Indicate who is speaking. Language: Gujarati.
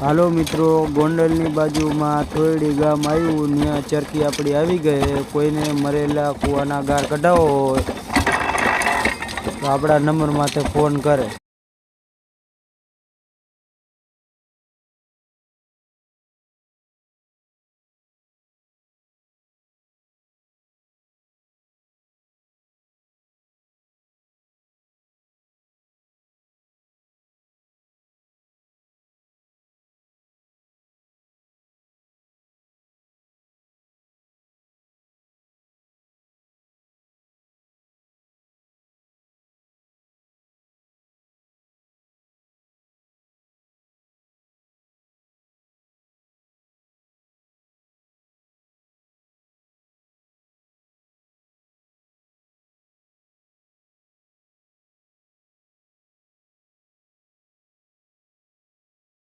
Speaker 1: હાલો મિત્રો, ગોંડલની બાજુમાં થોડી ગામ આવ્યું, ત્યાં ચરખી આપણી આવી ગઈ, કોઈને મરેલા કૂવાના ગાર કઢાવો હોય, તો આપણા નંબર માથે ફોન કરે.